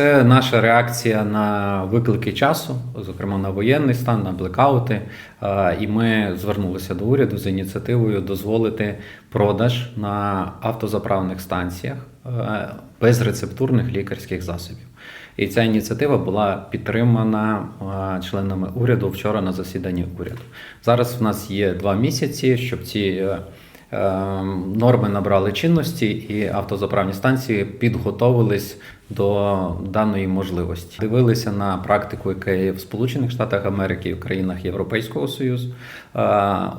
Це наша реакція на виклики часу, зокрема на воєнний стан, на блекаути. І ми звернулися до уряду з ініціативою дозволити продаж на автозаправних станціях безрецептурних лікарських засобів. І ця ініціатива була підтримана членами уряду вчора на засіданні уряду. Зараз в нас є два місяці, щоб ці е, е, норми набрали чинності, і автозаправні станції підготовились до даної можливості. Дивилися на практику, яка є в Сполучених Штатах Америки в країнах Європейського Союзу. Е,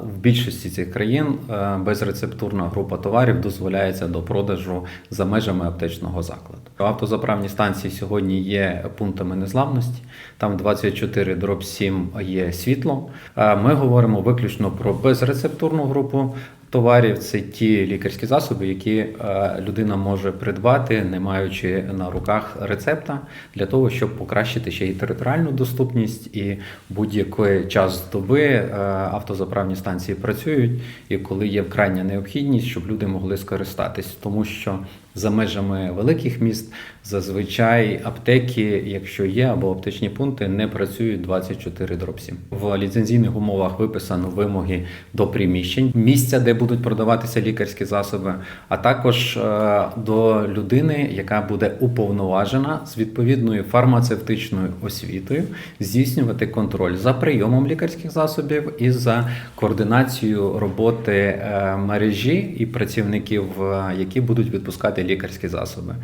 В більшості цих країн е, безрецептурна група товарів дозволяється до продажу за межами аптечного закладу. Автозаправні станції сьогодні є пунктами незламності. Там 24 дроб 7 є світло. Е, Ми говоримо виключно про безрецептурну групу товарів. Це ті лікарські засоби, які е, людина може придбати, не маючи на руках рецепта, для того, щоб покращити ще й територіальну доступність і будь-який час доби е, автозаправні станції працюють, і коли є крайня необхідність, щоб люди могли скористатись, тому що за межами великих міст зазвичай аптеки, якщо є, або аптечні пункти, не працюють 24 дроб 7. В ліцензійних умовах виписано вимоги до приміщень, місця, де будуть продаватися лікарські засоби, а також е, до людини, яка буде уповноважена з відповідною фармацевтичною освітою, здійснювати контроль за прийомом лікарських засобів і за координацією роботи е, мережі і працівників, е, які будуть відпускати лікарські засоби.